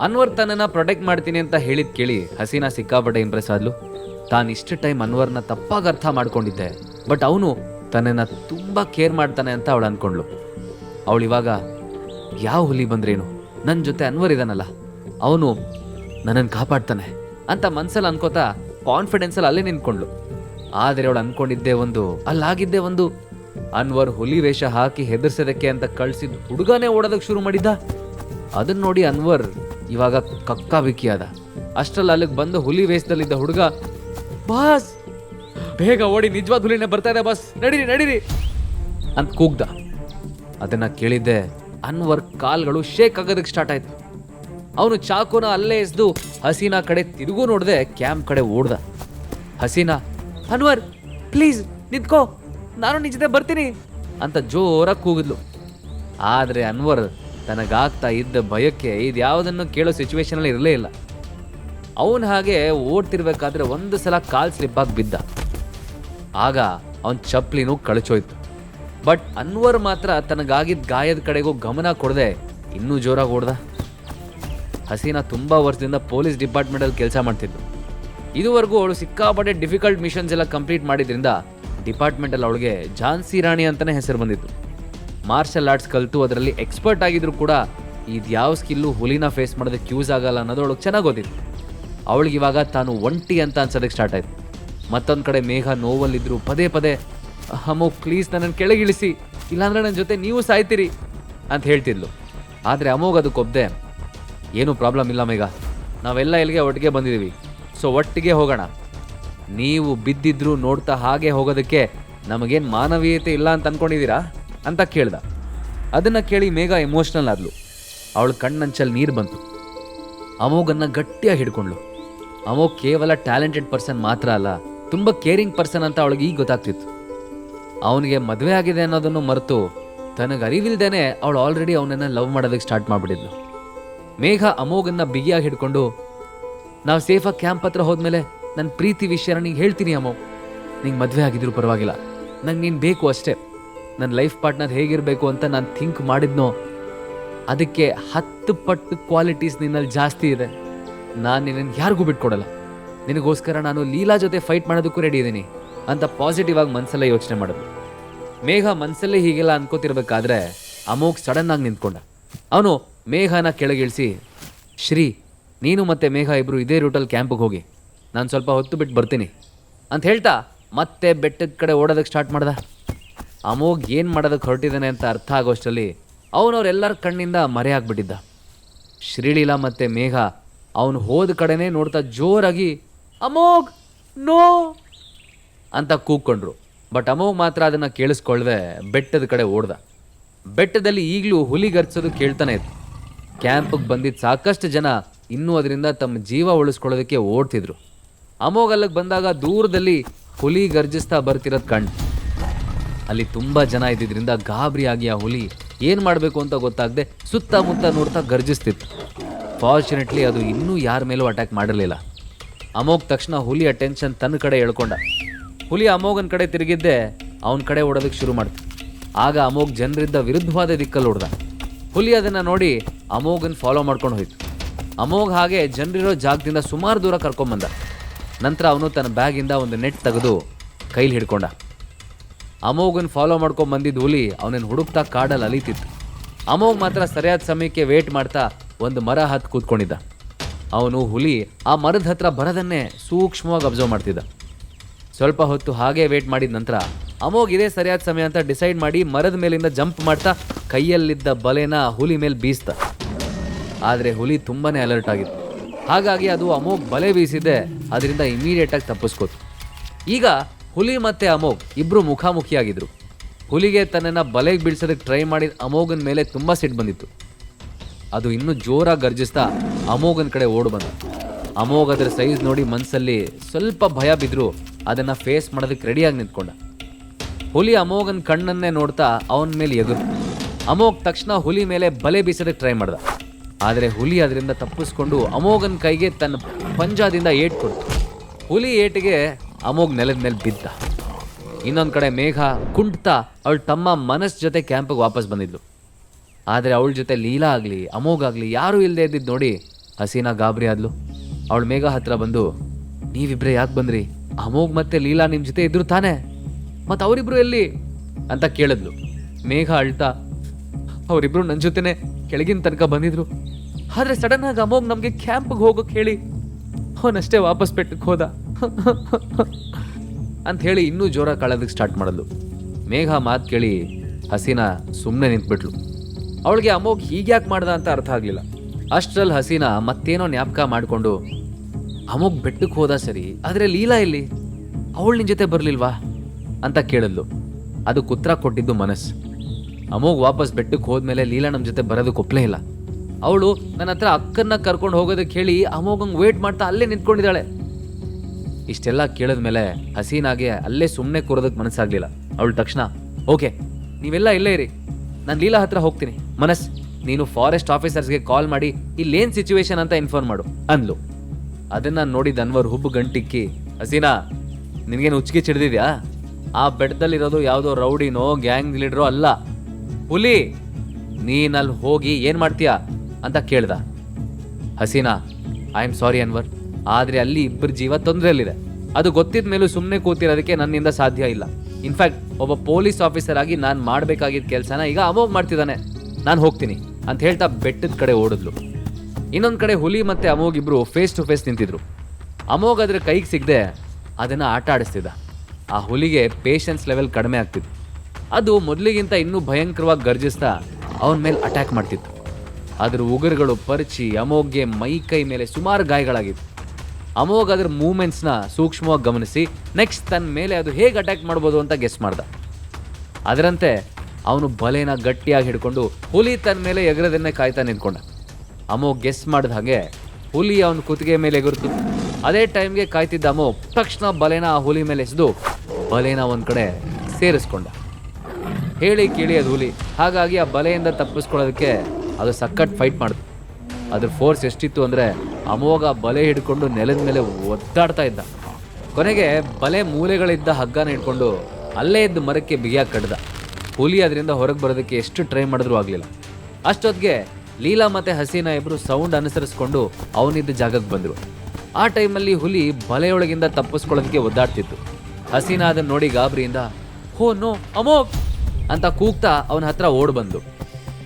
ಅನ್ವರ್ ತನ್ನನ್ನ ಪ್ರೊಟೆಕ್ಟ್ ಮಾಡ್ತೀನಿ ಅಂತ ಹೇಳಿದ್ ಕೇಳಿ ಹಸೀನಾ ಸಿಕ್ಕಾಪಟ್ಟೆ ಇಂಪ್ರೆಸ್ ಆದ್ಲು. ತಾನು ಇಷ್ಟು ಟೈಮ್ ಅನ್ವರ್ನ ತಪ್ಪಾಗಿ ಅರ್ಥ ಮಾಡ್ಕೊಂಡಿದ್ದೆ. ಬಟ್ ಅವನು ತನ್ನನ್ನ ತುಂಬಾ ಕೇರ್ ಮಾಡ್ತಾನೆ ಅಂತ ಅವಳು ಅನ್ಕೊಂಡ್ಲು ಅವಳು ಇವಾಗ, ಯಾವ ಹುಲಿ ಬಂದ್ರೇನು? ನನ್ನ ಜೊತೆ ಅನ್ವರ್ ಇದಾನಲ್ಲ. ಅವನು ನನ್ನನ್ನು ಕಾಪಾಡ್ತಾನೆ. ಅಂತ ಮನ್ಸಲ್ಲಿ ಅನ್ಕೋತಾ ಕಾನ್ಫಿಡೆನ್ಸಲ್ಲಿ ಅಲ್ಲೇ ನಿಂತ್ಕೊಂಡ್ಲು ಆದರೆ ಅವಳು ಅನ್ಕೊಂಡಿದ್ದೆ ಒಂದು, ಅಲ್ಲಾಗಿದ್ದೆ ಒಂದು, ಅನ್ವರ್ ಹುಲಿ ವೇಷ ಹಾಕಿ ಹೆದರ್ಸೋದಕ್ಕೆ ಅಂತ ಕಳ್ಸಿದ್ ಹುಡುಗನೇ ಓಡೋದಕ್ಕೆ ಶುರು ಮಾಡಿದ್ದ? ಅದನ್ನ ನೋಡಿ ಅನ್ವರ್ ಇವಾಗ ಕಕ್ಕ ಅದ ಅಷ್ಟ್ರಲ್ಲಿ ಅಲ್ಲಿಗೆ ಬಂದು ಹುಲಿ ವೇಷದಲ್ಲಿದ್ದ ಹುಡುಗ, ಬಾಸ್, ಬೇಗ ಓಡಿ ನಿಜವಾದ ಹುಲಿನೇ ಬರ್ತಾ ಇದೆ ಬಾಸ್, ನಡೀರಿ ನಡೀರಿ. ಅಂತ ಕೂಗ್ದ. ಅದನ್ನ ಕೇಳಿದ್ದೆ, ಅನ್ವರ್ ಕಾಲ್ಗಳು ಶೇಕ್ ಆಗೋದಕ್ಕೆ ಸ್ಟಾರ್ಟ್ ಆಯ್ತು. ಅವನು ಚಾಕುನ ಅಲ್ಲೇ ಎಸ್ದು ಹಸೀನಾ ಕಡೆ ತಿರುಗೂ ನೋಡಿದೆ ಕ್ಯಾಂಪ್ ಕಡೆ ಓಡ್ದ. ಹಸೀನಾ, ಅನ್ವರ್ ಪ್ಲೀಸ್ ನಿಂತ್ಕೋ, ನಾನು ನಿಜದೇ ಬರ್ತೀನಿ. ಅಂತ ಜೋರಾಗಿ ಕೂಗಿದ್ಲು. ಆದರೆ ಅನ್ವರ್ ತನಗಾಗ್ತಾ ಇದ್ದ ಭಯಕ್ಕೆ ಇದು ಯಾವುದನ್ನು ಕೇಳೋ ಸಿಚುವೇಶನಲ್ಲಿ ಇರಲೇ ಇಲ್ಲ. ಅವನು ಹಾಗೆ ಓಡ್ತಿರ್ಬೇಕಾದ್ರೆ ಒಂದು ಸಲ ಕಾಲ್ ಸ್ಲಿಪ್ಪಾಗಿ ಬಿದ್ದ. ಆಗ ಅವನ ಚಪ್ಲಿನೂ ಕಳಚೋಯ್ತು. ಬಟ್ ಅನ್ವರ್ ಮಾತ್ರ ತನಗಾಗಿದ್ದ ಗಾಯದ ಕಡೆಗೂ ಗಮನ ಕೊಡದೆ, ಇನ್ನೂ ಜೋರಾಗಿ ಓಡ್ದ. ಹಸೀನಾ ತುಂಬ ವರ್ಷದಿಂದ ಪೊಲೀಸ್ ಡಿಪಾರ್ಟ್ಮೆಂಟಲ್ಲಿ ಕೆಲಸ ಮಾಡ್ತಿದ್ಲು. ಇದುವರೆಗೂ ಅವಳು ಸಿಕ್ಕಾಪಟ್ಟೆ ಡಿಫಿಕಲ್ಟ್ ಮಿಷನ್ಸ್ ಎಲ್ಲ ಕಂಪ್ಲೀಟ್ ಮಾಡಿದ್ರಿಂದ ಡಿಪಾರ್ಟ್ಮೆಂಟಲ್ಲಿ ಅವಳಿಗೆ ಝಾನ್ಸಿ ರಾಣಿ ಅಂತಲೇ ಹೆಸರು ಬಂದಿತ್ತು. ಮಾರ್ಷಲ್ ಆರ್ಟ್ಸ್ ಕಲಿತು ಅದರಲ್ಲಿ ಎಕ್ಸ್ಪರ್ಟ್ ಆಗಿದ್ರು ಕೂಡ ಇದು ಯಾವ ಸ್ಕಿಲ್ಲು ಹುಲಿನ ಫೇಸ್ ಮಾಡೋದಕ್ಕೆ ಯೂಸ್ ಆಗಲ್ಲ ಅನ್ನೋದು ಅವಳಿಗೆ ಚೆನ್ನಾಗಿ ಓದಿದ್ರು ಅವಳಿಗೆ ಇವಾಗ ತಾನು ಒಂಟಿ ಅಂತ ಅನ್ಸೋದಕ್ಕೆ ಸ್ಟಾರ್ಟ್ ಆಯಿತು. ಮತ್ತೊಂದು ಕಡೆ ಮೇಘ ನೋವಲ್ಲಿದ್ದರೂ ಪದೇ ಪದೇ, ಅಮ್ಮೋ ಪ್ಲೀಸ್ ನನ್ನನ್ನು ಕೆಳಗಿಳಿಸಿ, ಇಲ್ಲಾಂದ್ರೆ ನನ್ನ ಜೊತೆ ನೀವು ಸಾಯ್ತೀರಿ ಅಂತ ಹೇಳ್ತಿದ್ಲು. ಆದರೆ ಅಮೋಗ್ ಅದಕ್ಕೆ ಒಬ್ಬದೆ ಏನೂ ಪ್ರಾಬ್ಲಮ್ ಇಲ್ಲ ಮೇಘ, ನಾವೆಲ್ಲ ಇಲ್ಲಿಗೆ ಒಟ್ಟಿಗೆ ಬಂದಿದ್ದೀವಿ ಸೊ ಒಟ್ಟಿಗೆ ಹೋಗೋಣ. ನೀವು ಬಿದ್ದಿದ್ರು ನೋಡ್ತಾ ಹಾಗೆ ಹೋಗೋದಕ್ಕೆ ನಮಗೇನು ಮಾನವೀಯತೆ ಇಲ್ಲ ಅಂತ ಅನ್ಕೊಂಡಿದ್ದೀರಾ? ಅಂತ ಕೇಳ್ದ. ಅದನ್ನು ಕೇಳಿ ಮೇಘ ಎಮೋಷ್ನಲ್ ಆದ್ಲು. ಅವಳ ಕಣ್ಣಂಚಲ್ಲಿ ನೀರು ಬಂತು. ಅಮೋಘನ್ನು ಗಟ್ಟಿಯಾಗಿ ಹಿಡ್ಕೊಂಡ್ಳು. ಅಮೋಘ್ ಕೇವಲ ಟ್ಯಾಲೆಂಟೆಡ್ ಪರ್ಸನ್ ಮಾತ್ರ ಅಲ್ಲ, ತುಂಬ ಕೇರಿಂಗ್ ಪರ್ಸನ್ ಅಂತ ಅವಳಿಗೆ ಈಗ ಗೊತ್ತಾಗ್ತಿತ್ತು. ಅವನಿಗೆ ಮದುವೆ ಆಗಿದೆ ಅನ್ನೋದನ್ನು ಮರೆತು ತನಗೆ ಅರಿವಿಲ್ದೇನೆ ಅವಳು ಆಲ್ರೆಡಿ ಅವನನ್ನ ಲವ್ ಮಾಡೋದಕ್ಕೆ ಸ್ಟಾರ್ಟ್ ಮಾಡಿಬಿಟ್ಟಿದ್ಲು. ಮೇಘ ಅಮೋಘನ್ನು ಬಿಗಿಯಾಗಿ ಹಿಡ್ಕೊಂಡು, ನಾವು ಸೇಫಾಗಿ ಕ್ಯಾಂಪ್ ಹತ್ರ ಹೋದ್ಮೇಲೆ ನನ್ನ ಪ್ರೀತಿ ವಿಷಯನ ನಿಂಗೆ ಹೇಳ್ತೀನಿ ಅಮೋಗ್ ನಿಂಗೆ ಮದುವೆ ಆಗಿದ್ರು ಪರವಾಗಿಲ್ಲ. ನಂಗೆ ನೀನು ಬೇಕು ಅಷ್ಟೇ. ನನ್ನ ಲೈಫ್ ಪಾರ್ಟ್ನರ್ ಹೇಗಿರಬೇಕು ಅಂತ ನಾನು ಥಿಂಕ್ ಮಾಡಿದ್ನೋ, ಅದಕ್ಕೆ ಹತ್ತು ಪಟ್ಟು ಕ್ವಾಲಿಟೀಸ್ ನಿನ್ನಲ್ಲಿ ಜಾಸ್ತಿ ಇದೆ. ನಾನು ನಿನ್ನನ್ನು ಯಾರಿಗೂ ಬಿಟ್ಕೊಡಲ್ಲ. ನಿನಗೋಸ್ಕರ ನಾನು ಲೀಲಾ ಜೊತೆ ಫೈಟ್ ಮಾಡೋದಕ್ಕೂ ರೆಡಿ ಇದ್ದೀನಿ ಅಂತ ಪಾಸಿಟಿವ್ ಆಗಿ ಮನಸ್ಸಲ್ಲೇ ಯೋಚನೆ ಮಾಡೋದು ಮೇಘ ಮನಸ್ಸಲ್ಲೇ ಹೀಗೆಲ್ಲ ಅನ್ಕೋತಿರ್ಬೇಕಾದ್ರೆ ಅಮೋಘ್ ಆಗಿ ನಿಂತ್ಕೊಂಡ. ಅವನು ಮೇಘನ ಕೆಳಗಿಳಿಸಿ, ಶ್ರೀ, ನೀನು ಮತ್ತೆ ಮೇಘ ಇಬ್ಬರು ಇದೇ ರೂಟಲ್ಲಿ ಕ್ಯಾಂಪಿಗೆ ಹೋಗಿ, ನಾನು ಸ್ವಲ್ಪ ಹೊತ್ತು ಬಿಟ್ಟು ಬರ್ತೀನಿ. ಅಂತ ಹೇಳ್ತಾ ಮತ್ತೆ ಬೆಟ್ಟದ ಕಡೆ ಓಡೋದಕ್ಕೆ ಸ್ಟಾರ್ಟ್ ಮಾಡ್ದ. ಅಮೋಘ್ ಏನು ಮಾಡೋದಕ್ಕೆ ಹೊರಟಿದ್ದಾನೆ ಅಂತ ಅರ್ಥ ಆಗೋಷ್ಟರಲ್ಲಿ ಅವನವರೆಲ್ಲರ ಕಣ್ಣಿಂದ ಮರೆಯಾಗ್ಬಿಟ್ಟಿದ್ದ ಶ್ರೀಲೀಲಾ ಮತ್ತು ಮೇಘ ಅವನು ಹೋದ ಕಡೆನೇ ನೋಡ್ತಾ ಜೋರಾಗಿ ಅಮೋಗ್ ನೋ! ಅಂತ ಕೂಗ್ಕೊಂಡ್ರು. ಬಟ್ ಅಮೋಗ್ ಮಾತ್ರ ಅದನ್ನು ಕೇಳಿಸ್ಕೊಳ್ದೆ ಬೆಟ್ಟದ ಕಡೆ ಓಡ್ದ. ಬೆಟ್ಟದಲ್ಲಿ ಈಗಲೂ ಹುಲಿ ಗರ್ಚೋದು ಕೇಳ್ತಾನೆ ಇತ್ತು. ಕ್ಯಾಂಪಿಗೆ ಬಂದಿದ್ದ ಸಾಕಷ್ಟು ಜನ ಇನ್ನೂ ಅದರಿಂದ ತಮ್ಮ ಜೀವ ಉಳಿಸ್ಕೊಳ್ಳೋದಕ್ಕೆ ಓಡ್ತಿದ್ರು. ಅಮೋಗ್ ಅಲ್ಲಿಗೆ ಬಂದಾಗ ದೂರದಲ್ಲಿ ಹುಲಿ ಗರ್ಜಿಸ್ತಾ ಬರ್ತಿರೋದು ಕಣ್. ಅಲ್ಲಿ ತುಂಬ ಜನ ಇದ್ದಿದ್ರಿಂದ ಗಾಬರಿಯಾಗಿ ಆ ಹುಲಿ ಏನು ಮಾಡಬೇಕು ಅಂತ ಗೊತ್ತಾಗದೆ ಸುತ್ತಮುತ್ತ ನೋಡ್ತಾ ಗರ್ಜಿಸ್ತಿತ್ತು. ಫಾರ್ಚುನೇಟ್ಲಿ ಅದು ಇನ್ನೂ ಯಾರ ಮೇಲೂ ಅಟ್ಯಾಕ್ ಮಾಡಿರಲಿಲ್ಲ. ಅಮೋಗ್ ತಕ್ಷಣ ಹುಲಿಯ ಅಟೆನ್ಷನ್ ತನ್ನ ಕಡೆ ಎಳ್ಕೊಂಡ. ಹುಲಿ ಅಮೋಘನ ಕಡೆ ತಿರುಗಿದ್ದೆ ಅವನ ಕಡೆ ಓಡೋದಕ್ಕೆ ಶುರು ಮಾಡ್ತು. ಆಗ ಅಮೋಗ್ ಜನರಿದ್ದ ವಿರುದ್ಧವಾದ ದಿಕ್ಕಲ್ಲಿ ಹೊಡ್ದ ಹುಲಿ ಅದನ್ನು ನೋಡಿ ಅಮೋಗನ್ ಫಾಲೋ ಮಾಡ್ಕೊಂಡು ಹೋಯ್ತು. ಅಮೋಗ್ ಹಾಗೆ ಜನರಿರೋ ಜಾಗದಿಂದ ಸುಮಾರು ದೂರ ಕರ್ಕೊಂಬಂದ ನಂತರ ಅವನು ತನ್ನ ಬ್ಯಾಗಿಂದ ಒಂದು ನೆಟ್ ತೆಗೆದು ಕೈಲಿ ಹಿಡ್ಕೊಂಡ. ಅಮೋಘನ್ ಫಾಲೋ ಮಾಡ್ಕೊಂಡು ಬಂದಿದ್ದ ಹುಲಿ ಅವನನ್ನು ಹುಡುಕ್ತಾ ಕಾಡಲ್ಲಿ ಅಲಿತಿತ್ತು. ಅಮೋಘ್ ಮಾತ್ರ ಸರಿಯಾದ ಸಮಯಕ್ಕೆ ವೇಟ್ ಮಾಡ್ತಾ ಒಂದು ಮರ ಹತ್ತು ಕೂತ್ಕೊಂಡಿದ್ದ. ಅವನು ಹುಲಿ ಆ ಮರದ ಹತ್ರ ಬರದನ್ನೇ ಸೂಕ್ಷ್ಮವಾಗಿ ಅಬ್ಸರ್ವ್ ಮಾಡ್ತಿದ್ದ. ಸ್ವಲ್ಪ ಹೊತ್ತು ಹಾಗೆ ವೇಟ್ ಮಾಡಿದ ನಂತರ ಅಮೋಘ್ ಇದೇ ಸರಿಯಾದ ಸಮಯ ಅಂತ ಡಿಸೈಡ್ ಮಾಡಿ ಮರದ ಮೇಲಿಂದ ಜಂಪ್ ಮಾಡ್ತಾ ಕೈಯಲ್ಲಿದ್ದ ಬಲೆನ ಹುಲಿ ಮೇಲೆ ಬೀಸ್ತ. ಆದರೆ ಹುಲಿ ತುಂಬಾ ಅಲರ್ಟ್ ಆಗಿತ್ತು. ಹಾಗಾಗಿ ಅದು ಅಮೋಘ್ ಬಲೆ ಬೀಸಿದ್ದೆ ಅದರಿಂದ ಇಮಿಡಿಯೇಟ್ ಆಗಿ ತಪ್ಪಿಸ್ಕೋತು. ಈಗ ಹುಲಿ ಮತ್ತೆ ಅಮೋಘ್ ಇಬ್ಬರು ಮುಖಾಮುಖಿಯಾಗಿದ್ರು. ಹುಲಿಗೆ ತನ್ನನ್ನು ಬಲೆಗೆ ಬೀಳ್ಸೋದಕ್ಕೆ ಟ್ರೈ ಮಾಡಿದ ಅಮೋಘನ ಮೇಲೆ ತುಂಬಾ ಸಿಟ್ಟು ಬಂದಿತ್ತು. ಅದು ಇನ್ನೂ ಜೋರಾಗಿ ಗರ್ಜಿಸ್ತಾ ಅಮೋಘನ ಕಡೆ ಓಡ್ ಬಂದ ಅಮೋಘ್ ಅದರ ಸೈಜ್ ನೋಡಿ ಮನಸ್ಸಲ್ಲಿ ಸ್ವಲ್ಪ ಭಯ ಬಿದ್ರು ಅದನ್ನ ಫೇಸ್ ಮಾಡೋದಕ್ಕೆ ರೆಡಿಯಾಗಿ ನಿಂತ್ಕೊಂಡ. ಹುಲಿ ಅಮೋಘನ ಕಣ್ಣನ್ನೇ ನೋಡ್ತಾ ಅವನ ಮೇಲೆ ಎದುರು. ಅಮೋಘ್ ತಕ್ಷಣ ಹುಲಿ ಮೇಲೆ ಬಲೆ ಬೀಸೋದಕ್ಕೆ ಟ್ರೈ ಮಾಡ್ದ. ಆದರೆ ಹುಲಿ ಅದರಿಂದ ತಪ್ಪಿಸ್ಕೊಂಡು ಅಮೋಘನ ಕೈಗೆ ತನ್ನ ಪಂಜಾದಿಂದ ಏಟ್ ಕೊಡ್ತು. ಹುಲಿ ಏಟಿಗೆ ಅಮೋಘ್ ನೆಲದ ಮೇಲೆ ಬಿದ್ದ. ಇನ್ನೊಂದು ಕಡೆ ಮೇಘ ಕುಂಟ್ತಾ ಅವಳ ತಮ್ಮ ಮನಸ್ ಜೊತೆ ಕ್ಯಾಂಪಿಗೆ ವಾಪಸ್ ಬಂದಿದ್ಲು. ಆದರೆ ಅವಳ ಜೊತೆ ಲೀಲಾ ಆಗಲಿ ಅಮೋಗ್ ಆಗಲಿ, ಯಾರೂ ಇಲ್ಲದೆ ಇದ್ದಿದ್ದು ನೋಡಿ ಹಸೀನಾ ಗಾಬರಿ ಆದ್ಲು. ಅವಳು ಮೇಘ ಹತ್ರ ಬಂದು, ನೀವಿಬ್ರೆ ಯಾಕೆ ಬಂದ್ರಿ? ಅಮೋಗ್ ಮತ್ತೆ ಲೀಲಾ ನಿಮ್ಮ ಜೊತೆ ಇದ್ರು ತಾನೇ? ಮತ್ತೆ ಅವರಿಬ್ರು ಎಲ್ಲಿ? ಅಂತ ಕೇಳಿದ್ಲು. ಮೇಘ ಅಳ್ತಾ, ಅವರಿಬ್ರು ನನ್ನ ಜೊತೆನೆ ಕೆಳಗಿನ ತನಕ ಬಂದಿದ್ರು. ಆದರೆ ಸಡನ್ ಆಗಿ ಅಮೋಗ್ ನಮಗೆ ಕ್ಯಾಂಪ್ಗೆ ಹೋಗೋಕೆ ಹೇಳಿ ಅವನಷ್ಟೇ ವಾಪಸ್ ಬೆಟ್ಟಕ್ಕೆ ಹೋದ. ಅಂತ ಹೇಳಿ ಇನ್ನೂ ಜೋರ ಕಳೋದಕ್ಕೆ ಸ್ಟಾರ್ಟ್ ಮಾಡಿದ್ಲು ಮೇಘ ಮಾತು ಕೇಳಿ ಹಸೀನಾ ಸುಮ್ಮನೆ ನಿಂತ್ಬಿಟ್ಲು. ಅವಳಿಗೆ ಅಮೋಗ್ ಹೀಗ್ಯಾಕೆ ಮಾಡ್ದ ಅಂತ ಅರ್ಥ ಆಗಲಿಲ್ಲ. ಅಷ್ಟರಲ್ಲಿ ಹಸೀನಾ ಮತ್ತೇನೋ ಜ್ಞಾಪಕ ಮಾಡಿಕೊಂಡು ಅಮೋಗ್ ಬೆಟ್ಟಕ್ಕೆ ಹೋದ ಸರಿ, ಆದರೆ ಲೀಲಾ ಇಲ್ಲಿ ಅವಳು ನಿನ್ನ ಜೊತೆ ಬರಲಿಲ್ವಾ? ಅಂತ ಕೇಳಿದ್ಲು ಅದು ಕುತ್ರ ಕೊಟ್ಟಿದ್ದು ಮನಸ್ಸು ಅಮೋಗ್ ವಾಪಸ್ ಬೆಟ್ಟಕ್ಕೆ ಹೋದ್ಮೇಲೆ ಲೀಲಾ ನಮ್ಮ ಜೊತೆ ಬರೋದಕ್ಕೆ ಒಪ್ಪಲೇ ಇಲ್ಲ. ಅವಳು ನನ್ನ ಹತ್ರ ಅಕ್ಕನ್ನ ಕರ್ಕೊಂಡು ಹೋಗೋದಕ್ಕೆ ಹೇಳಿ ಅಮೋಗಂಗೆ ವೇಟ್ ಮಾಡ್ತಾ ಅಲ್ಲೇ ನಿಂತ್ಕೊಂಡಿದ್ದಾಳೆ. ಇಷ್ಟೆಲ್ಲ ಕೇಳಿದ್ಮೇಲೆ ಹಸೀನಾಗೆ ಅಲ್ಲೇ ಸುಮ್ಮನೆ ಕೂರೋದಕ್ಕೆ ಮನಸ್ಸಾಗ್ಲಿಲ್ಲ. ಅವಳು ತಕ್ಷಣ, ಓಕೆ, ನೀವೆಲ್ಲ ಇಲ್ಲೇ ಇರಿ. ನಾನು ಲೀಲಾ ಹತ್ರ ಹೋಗ್ತೀನಿ. ಮನಸ್, ನೀನು ಫಾರೆಸ್ಟ್ ಆಫೀಸರ್ಸ್ಗೆ ಕಾಲ್ ಮಾಡಿ ಇಲ್ಲೇನ್ ಸಿಚುವೇಶನ್ ಅಂತ ಇನ್ಫಾರ್ಮ್ ಮಾಡು, ಅಂದ್ಲು. ಅದನ್ನ ನೋಡಿದ ಅನ್ವರ್ ಹುಬ್ಬು ಗಂಟಿಕ್ಕಿ, ಹಸೀನಾ, ನಿನಗೇನು ಉಚ್ಚಿಗೆ ಚಿಡ್ದಿದ್ಯಾ? ಆ ಬೆಟ್ಟದಲ್ಲಿರೋದು ಯಾವುದೋ ರೌಡಿನೋ, ಗ್ಯಾಂಗ್ ಲೀಡ್ರೋ ಅಲ್ಲ. ಹುಲಿ, ನೀನಲ್ಲಿ ಹೋಗಿ ಏನು ಮಾಡ್ತೀಯಾ? ಅಂತ ಕೇಳ್ದ. Hasina, I am sorry Anwar. ಆದ್ರೆ ಅಲ್ಲಿ ಇಬ್ಬರ ಜೀವ ತೊಂದರೆಯಲ್ಲಿದೆ. ಅದು ಗೊತ್ತಿದ ಮೇಲೂ ಸುಮ್ಮನೆ ಕೂತಿರೋದಕ್ಕೆ ನನ್ನಿಂದ ಸಾಧ್ಯ ಇಲ್ಲ. ಇನ್ಫ್ಯಾಕ್ಟ್ ಒಬ್ಬ ಪೊಲೀಸ್ ಆಫೀಸರ್ ಆಗಿ ನಾನು ಮಾಡಬೇಕಾಗಿದ್ದ ಕೆಲಸನ ಈಗ ಅಮೋಘ್ ಮಾಡ್ತಿದ್ದಾನೆ ನಾನು ಹೋಗ್ತೀನಿ ಅಂತ ಹೇಳ್ತಾ ಬೆಟ್ಟದ ಕಡೆ ಓಡಿದ್ಲು. ಇನ್ನೊಂದು ಕಡೆ ಹುಲಿ ಮತ್ತೆ ಅಮೋಘ್ ಇಬ್ಬರು ಫೇಸ್ ಟು ಫೇಸ್ ನಿಂತಿದ್ರು. ಅಮೋಘ್ ಅದ್ರ ಕೈಗೆ ಸಿಗದೆ ಅದನ್ನ ಆಟ ಆಡಿಸ್ತಿದ್ದ. ಆ ಹುಲಿಗೆ ಪೇಷನ್ಸ್ ಲೆವೆಲ್ ಕಡಿಮೆ ಆಗ್ತಿತ್ತು. ಅದು ಮೊದಲಿಗಿಂತ ಇನ್ನೂ ಭಯಂಕರವಾಗಿ ಗರ್ಜಿಸ್ತಾ ಅವನ ಮೇಲೆ ಅಟ್ಯಾಕ್ ಮಾಡ್ತಿತ್ತು. ಅದ್ರ ಉಗುರುಗಳು ಪರಿಚಿ ಅಮೋಗ್ಗೆ ಮೈ ಕೈ ಮೇಲೆ ಸುಮಾರು ಗಾಯಗಳಾಗಿತ್ತು. ಅಮೋಘ್ ಅದ್ರ ಮೂಮೆಂಟ್ಸ್ನ ಸೂಕ್ಷ್ಮವಾಗಿ ಗಮನಿಸಿ ನೆಕ್ಸ್ಟ್ ತನ್ನ ಮೇಲೆ ಅದು ಹೇಗೆ ಅಟ್ಯಾಕ್ ಮಾಡ್ಬೋದು ಅಂತ ಗೆಸ್ ಮಾಡ್ದ. ಅದರಂತೆ ಅವನು ಬಲೆನ ಗಟ್ಟಿಯಾಗಿ ಹಿಡ್ಕೊಂಡು ಹುಲಿ ತನ್ನ ಮೇಲೆ ಎಗರದನ್ನೇ ಕಾಯ್ತಾ ನಿಂತ್ಕೊಂಡ. ಅಮೋಘ್ ಗೆಸ್ ಮಾಡಿದ ಹಾಗೆ ಹುಲಿ ಅವನ ಕುತ್ತಿಗೆ ಮೇಲೆ ಎಗುರ್ತು ಅದೇ ಟೈಮ್ಗೆ ಕಾಯ್ತಿದ್ದ ಅಮೋ ತಕ್ಷಣ ಬಲೆನ ಆ ಹುಲಿ ಮೇಲೆ ಎಸೆದು ಬಲೆನ ಒಂದು ಕಡೆ ಸೇರಿಸ್ಕೊಂಡ. ಹೇಳಿ ಕೇಳಿ ಅದು ಹುಲಿ. ಹಾಗಾಗಿ ಆ ಬಲೆಯಿಂದ ತಪ್ಪಿಸ್ಕೊಳ್ಳೋದಕ್ಕೆ ಅದು ಸಕ್ಕಟ್ ಫೈಟ್ ಮಾಡಿತು. ಅದ್ರ ಫೋರ್ಸ್ ಎಷ್ಟಿತ್ತು ಅಂದರೆ ಅಮೋಘ ಬಲೆ ಹಿಡ್ಕೊಂಡು ನೆಲದ ಮೇಲೆ ಒದ್ದಾಡ್ತಾ ಇದ್ದ. ಕೊನೆಗೆ ಬಲೆ ಮೂಲೆಗಳಿದ್ದ ಹಗ್ಗನ ಹಿಡ್ಕೊಂಡು ಅಲ್ಲೇ ಇದ್ದ ಮರಕ್ಕೆ ಬಿಗಿಯಾಗಿ ಕಡ್ದ. ಹುಲಿ ಅದರಿಂದ ಹೊರಗೆ ಬರೋದಕ್ಕೆ ಎಷ್ಟು ಟ್ರೈ ಮಾಡಿದ್ರೂ ಆಗಲಿಲ್ಲ. ಅಷ್ಟೊತ್ತಿಗೆ ಲೀಲಾ ಮತ್ತೆ ಹಸೀನಾ ಇಬ್ಬರು ಸೌಂಡ್ ಅನುಸರಿಸ್ಕೊಂಡು ಅವನಿದ್ದ ಜಾಗಕ್ಕೆ ಬಂದರು. ಆ ಟೈಮಲ್ಲಿ ಹುಲಿ ಬಲೆಯೊಳಗಿಂದ ತಪ್ಪಿಸ್ಕೊಳ್ಳೋದಕ್ಕೆ ಒದ್ದಾಡ್ತಿತ್ತು. ಹಸೀನಾ ಅದನ್ನು ನೋಡಿ ಗಾಬರಿಯಿಂದ, ಹೋ ನೋ, ಅಮೋಘ್! ಅಂತ ಕೂಗ್ತಾ ಅವನ ಹತ್ರ ಓಡ್ ಬಂದು.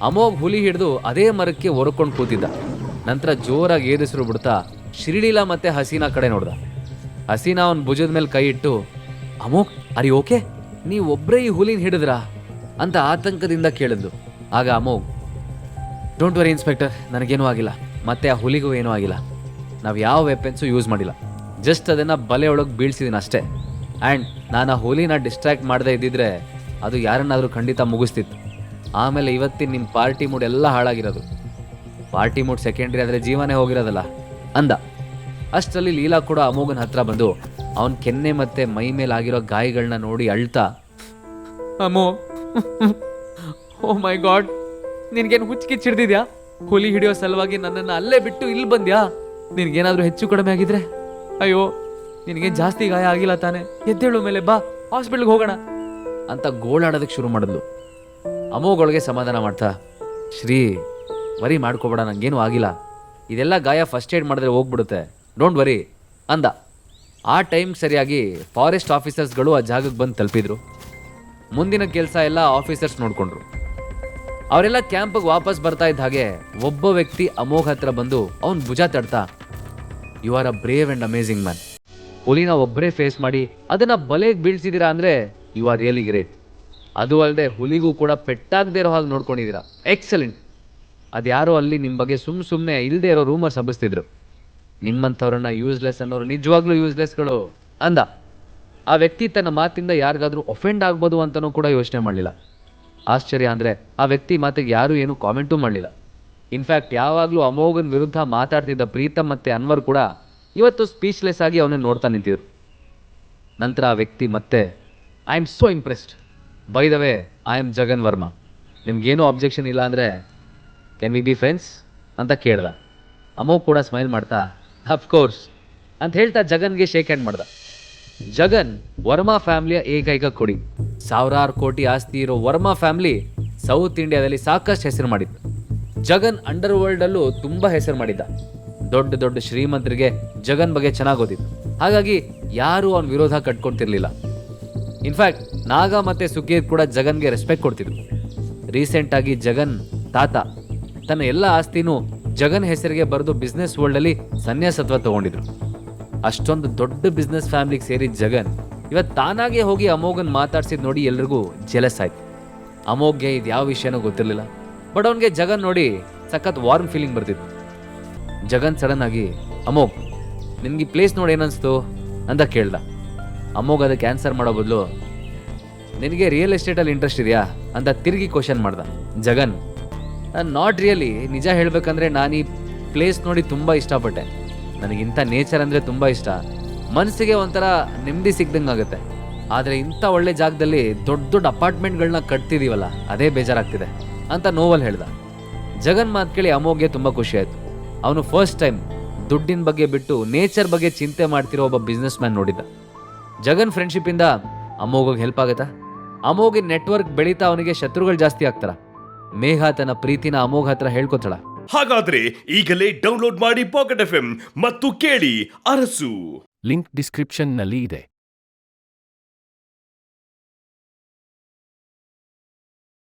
ಅಮೋಘ್ ಹುಲಿ ಹಿಡಿದು ಅದೇ ಮರಕ್ಕೆ ಹೊರಕೊಂಡು ಕೂತಿದ್ದ. ನಂತರ ಜೋರಾಗಿ ಏರಿಸಿರು ಬಿಡ್ತಾ ಶ್ರೀಲೀಲಾ ಮತ್ತೆ ಹಸೀನಾ ಕಡೆ ನೋಡ್ದ. ಹಸೀನಾ ಅವನ ಭುಜದ ಮೇಲೆ ಕೈ ಇಟ್ಟು ಅಮೋಕ್ ಅರಿ ಓಕೆ? ನೀ ಒಬ್ಬರೇ ಈ ಹುಲಿನ ಹಿಡಿದ್ರಾ? ಅಂತ ಆತಂಕದಿಂದ ಕೇಳಿದ್ದು ಆಗ ಅಮೋಗ್ ಡೋಂಟ್ ವರಿ ಇನ್ಸ್ಪೆಕ್ಟರ್ ನನಗೇನೂ ಆಗಿಲ್ಲ. ಮತ್ತೆ ಆ ಹುಲಿಗೂ ಏನೂ ಆಗಿಲ್ಲ. ನಾವು ಯಾವ ವೆಪನ್ಸು ಯೂಸ್ ಮಾಡಿಲ್ಲ. ಜಸ್ಟ್ ಅದನ್ನು ಬಲೆ ಒಳಗೆ ಬೀಳ್ಸಿದ್ದೀನಿ ಅಷ್ಟೇ. ಆ್ಯಂಡ್ ನಾನು ಆ ಹುಲಿನ ಡಿಸ್ಟ್ರಾಕ್ಟ್ ಮಾಡದೇ ಇದ್ದಿದ್ರೆ ಅದು ಯಾರನ್ನಾದರೂ ಖಂಡಿತ ಮುಗಿಸ್ತಿತ್ತು. ಆಮೇಲೆ ಇವತ್ತಿನ ನಿಮ್ಮ ಪಾರ್ಟಿ ಮೂಡ್ ಎಲ್ಲ ಹಾಳಾಗಿರೋದು. ಪಾರ್ಟಿ ಮೂಡ್ ಸೆಕೆಂಡ್ರಿ ಆದರೆ ಜೀವನೇ ಹೋಗಿರೋದಲ್ಲ ಅಂದ. ಅಷ್ಟರಲ್ಲಿ ಲೀಲಾ ಕೂಡ ಅಮೋಘನ ಹತ್ರ ಬಂದು ಅವನ ಕೆನ್ನೆ ಮತ್ತೆ ಮೈ ಮೇಲೆ ಆಗಿರೋ ಗಾಯಗಳನ್ನ ನೋಡಿ ಅಳ್ತಾ ಅಮೋ ಓ ಮೈ ಗಾಡ್ ನಿನ್ಗೇನು ಹುಚ್ಚಿಕಿಚ್ಚಿಡ್ದಿದ್ಯಾ ಚಿಡ್ದಿದ್ಯಾ ಹುಲಿ ಹಿಡಿಯೋ ಸಲುವಾಗಿ ನನ್ನನ್ನು ಅಲ್ಲೇ ಬಿಟ್ಟು ಇಲ್ಲಿ ಬಂದ್ಯಾ? ನಿನ್ಗೇನಾದ್ರೂ ಹೆಚ್ಚು ಕಡಿಮೆ ಆಗಿದ್ರೆ? ಅಯ್ಯೋ ನಿನಗೇನು ಜಾಸ್ತಿ ಗಾಯ ಆಗಿಲ್ಲ ತಾನೆ. ಎದ್ದೇಳು ಮೇಲೆ ಬಾ ಹಾಸ್ಪಿಟ್ಲ್ಗೆ ಹೋಗೋಣ. ಅಂತ ಗೋಳಾಡೋದಕ್ಕೆ ಶುರು ಮಾಡಿದ್ಲು. ಅಮೋಗಳಿಗೆ ಸಮಾಧಾನ ಮಾಡ್ತಾ ಶ್ರೀ ವರಿ ಮಾಡ್ಕೋಬೇಡ ನನಗೇನು ಆಗಿಲ್ಲ. ಇದೆಲ್ಲ ಗಾಯ ಫಸ್ಟ್ ಏಡ್ ಮಾಡಿದ್ರೆ ಹೋಗ್ಬಿಡುತ್ತೆ. ಡೋಂಟ್ ವರಿ ಅಂದ. ಆ ಟೈಮ್ ಸರಿಯಾಗಿ ಫಾರೆಸ್ಟ್ ಆಫೀಸರ್ಸ್ಗಳು ಆ ಜಾಗಕ್ಕೆ ಬಂದು ತಲುಪಿದ್ರು. ಮುಂದಿನ ಕೆಲಸ ಎಲ್ಲ ಆಫೀಸರ್ಸ್ ನೋಡಿಕೊಂಡ್ರು. ಅವರೆಲ್ಲ ಕ್ಯಾಂಪಿಗೆ ವಾಪಸ್ ಬರ್ತಾ ಇದ್ದ ಹಾಗೆ ಒಬ್ಬ ವ್ಯಕ್ತಿ ಅಮೋಘ ಹತ್ರ ಬಂದು ಅವನ್ ಭುಜ ತಡ್ತಾ you are a brave and amazing man ಹುಲಿನ ಒಬ್ಬರೇ ಫೇಸ್ ಮಾಡಿ, ಅದನ್ನ ಬಲೆಗೆ ಬೀಳ್ಸಿದ್ದೀರಾ ಅಂದರೆ ಯು ಆರ್ ರಿಯಲಿ ಗ್ರೇಟ್ ಅದು ಅಲ್ಲದೆ ಹುಲಿಗೂ ಕೂಡ ಪೆಟ್ಟಾಗದೇ ಇರೋ ಹಾಗೆ ನೋಡ್ಕೊಂಡಿದ್ದೀರಾ ಎಕ್ಸಲೆಂಟ್ ಅದ್ಯಾರೋ ಅಲ್ಲಿ ನಿಮ್ಮ ಬಗ್ಗೆ ಸುಮ್ ಸುಮ್ಮನೆ ಇಲ್ಲದೆ ಇರೋ ರೂಮರ್ಸ್ ಹಬ್ಬಿಸ್ತಿದ್ರು. ನಿಮ್ಮಂಥವ್ರನ್ನ ಯೂಸ್ಲೆಸ್ ಅನ್ನೋರು ನಿಜವಾಗ್ಲೂ ಯೂಸ್ಲೆಸ್ಗಳು ಅಂದ. ಆ ವ್ಯಕ್ತಿ ತನ್ನ ಮಾತಿಂದ ಯಾರಿಗಾದ್ರೂ ಒಫೆಂಡ್ ಆಗ್ಬೋದು ಅಂತಲೂ ಕೂಡ ಯೋಚನೆ ಮಾಡಲಿಲ್ಲ. ಆಶ್ಚರ್ಯ ಅಂದರೆ ಆ ವ್ಯಕ್ತಿ ಮಾತಿಗೆ ಯಾರೂ ಏನು ಕಾಮೆಂಟೂ ಮಾಡಲಿಲ್ಲ. ಇನ್ಫ್ಯಾಕ್ಟ್ ಯಾವಾಗಲೂ ಅಮೋಘನ್ ವಿರುದ್ಧ ಮಾತಾಡ್ತಿದ್ದ ಪ್ರೀತಮ್ ಮತ್ತು ಅನ್ವರ್ ಕೂಡ ಇವತ್ತು ಸ್ಪೀಚ್ಲೆಸ್ ಆಗಿ ಅವನೇ ನೋಡ್ತಾ ನಿಂತಿದ್ರು. ನಂತರ ಆ ವ್ಯಕ್ತಿ ಮತ್ತೆ I am so impressed by the way I am Jagan Varma ನಿಮ್ಗೇನು ಅಬ್ಜೆಕ್ಷನ್ ಇಲ್ಲ ಅಂದರೆ ಕ್ಯಾನ್ ವಿ ಬಿ ಫ್ರೆಂಡ್ಸ್ ಅಂತ ಕೇಳ್ದ. ಅಮ್ಮ ಕೂಡ ಸ್ಮೈಲ್ ಮಾಡ್ತಾ ಅಫ್ಕೋರ್ಸ್ ಅಂತ ಹೇಳ್ತಾ ಜಗನ್ಗೆ ಶೇಕ್ ಹ್ಯಾಂಡ್ ಮಾಡ್ದ. ಜಗನ್ ವರ್ಮಾ ಫ್ಯಾಮಿಲಿಯ ಏಕೈಕ ಕೊಡಿ. ಸಾವಿರಾರು ಕೋಟಿ ಆಸ್ತಿ ಇರೋ ವರ್ಮಾ ಫ್ಯಾಮಿಲಿ ಸೌತ್ ಇಂಡಿಯಾದಲ್ಲಿ ಸಾಕಷ್ಟು ಹೆಸರು ಮಾಡಿತ್ತು ಜಗನ್ ಅಂಡರ್ ವರ್ಲ್ಡ್ ಅಲ್ಲೂ ತುಂಬಾ ಹೆಸರು ಮಾಡಿದ್ದ. ದೊಡ್ಡ ದೊಡ್ಡ ಶ್ರೀಮಂತರಿಗೆ ಜಗನ್ ಬಗ್ಗೆ ಚೆನ್ನಾಗಿ ಓದಿತ್ತು ಹಾಗಾಗಿ ಯಾರೂ ಅವನ ವಿರೋಧ ಕಟ್ಕೊಳ್ತಿರ್ಲಿಲ್ಲ ಇನ್ಫ್ಯಾಕ್ಟ್ ನಾಗ ಮತ್ತೆ ಸುಖೀರ್ ಕೂಡ ಜಗನ್ಗೆ ರೆಸ್ಪೆಕ್ಟ್ ಕೊಡ್ತಿದ್ರು. ರೀಸೆಂಟ್ ಆಗಿ ಜಗನ್ ತಾತ ತನ್ನ ಎಲ್ಲ ಆಸ್ತಿನೂ ಜಗನ್ ಹೆಸರಿಗೆ ಬರೆದು ಬಿಸ್ನೆಸ್ ವರ್ಲ್ಡಲ್ಲಿ ಸನ್ಯಾಸತ್ವ ತಗೊಂಡಿದ್ರು. ಅಷ್ಟೊಂದು ದೊಡ್ಡ ಬಿಸ್ನೆಸ್ ಫ್ಯಾಮಿಲಿಗೆ ಸೇರಿದ ಜಗನ್ ಇವತ್ತು ತಾನಾಗೆ ಹೋಗಿ ಅಮೋಘನ್ ಮಾತಾಡ್ಸಿದ್ ನೋಡಿ ಎಲ್ರಿಗೂ ಜೆಲಸ್ ಆಯ್ತು. ಅಮೋಘ್ಗೆ ಇದು ಯಾವ ವಿಷಯನೂ ಗೊತ್ತಿರಲಿಲ್ಲ. ಬಟ್ ಅವನಿಗೆ ಜಗನ್ ನೋಡಿ ಸಖತ್ ವಾರ್ಮ್ ಫೀಲಿಂಗ್ ಬರ್ತಿತ್ತು. ಜಗನ್ ಸಡನ್ ಆಗಿ, ಅಮೋಘ್ ನಿಮ್ಗೆ ಈ ಪ್ಲೇಸ್ ನೋಡಿ ಏನನ್ಸ್ತು? ಅಂತ ಕೇಳ್ದ. ಅಮೋಘ್ ಅದಕ್ಕೆ ಆನ್ಸರ್ ಮಾಡೋ ಬದಲು, ನಿನಗೆ ರಿಯಲ್ ಎಸ್ಟೇಟಲ್ಲಿ ಇಂಟ್ರೆಸ್ಟ್ ಇದೆಯಾ? ಅಂತ ತಿರುಗಿ ಕ್ವಶನ್ ಮಾಡ್ದ. ಜಗನ್ ನಾಟ್ ರಿಯಲಿ ನಿಜ ಹೇಳಬೇಕಂದ್ರೆ ನಾನು ಈ ಪ್ಲೇಸ್ ನೋಡಿ ತುಂಬ ಇಷ್ಟಪಟ್ಟೆ. ನನಗಿಂಥ ನೇಚರ್ ಅಂದರೆ ತುಂಬ ಇಷ್ಟ. ಮನಸ್ಸಿಗೆ ಒಂಥರ ನೆಮ್ಮದಿ ಸಿಗ್ದಂಗೆ ಆಗುತ್ತೆ. ಆದರೆ ಇಂಥ ಒಳ್ಳೆ ಜಾಗದಲ್ಲಿ ದೊಡ್ಡ ದೊಡ್ಡ ಅಪಾರ್ಟ್ಮೆಂಟ್ಗಳನ್ನ ಕಟ್ತಿದ್ದೀವಲ್ಲ ಅದೇ ಬೇಜಾರಾಗ್ತಿದೆ ಅಂತ ನೋವಲ್ ಹೇಳ್ದ. ಜಗನ್ ಮಾತು ಕೇಳಿ ಅಮೋಘ್ಗೆ ತುಂಬ ಖುಷಿ ಆಯಿತು. ಅವನು ಫಸ್ಟ್ ಟೈಮ್ ದುಡ್ಡಿನ ಬಗ್ಗೆ ಬಿಟ್ಟು ನೇಚರ್ ಬಗ್ಗೆ ಚಿಂತೆ ಮಾಡ್ತಿರೋ ಒಬ್ಬ ಬಿಸ್ನೆಸ್ ಮ್ಯಾನ್ ನೋಡಿದ್ದ. ಜಗನ್ ಫ್ರೆಂಡ್ಶಿಪ್ಪಿಂದ ಅಮೋಘಗೆ ಹೆಲ್ಪ್ ಆಗುತ್ತಾ? ಅಮೋಘಿ ನೆಟ್ವರ್ಕ್ ಬೆಳೀತಾ ಅವನಿಗೆ ಶತ್ರುಗಳು ಜಾಸ್ತಿ ಆಗ್ತಾರ? ಮೇಘ ತನ್ನ ಪ್ರೀತಿನ ಅಮೋಘ ಹತ್ರ ಹೇಳ್ಕೊತಾಳ. ಹಾಗಾದ್ರೆ ಈಗಲೇ ಡೌನ್ಲೋಡ್ ಮಾಡಿ ಪಾಕೆಟ್ ಎಫ್ ಮತ್ತು ಕೇಳಿ ಅರಸು. ಲಿಂಕ್ ಡಿಸ್ಕ್ರಿಪ್ಷನ್ನಲ್ಲಿ ಇದೆ.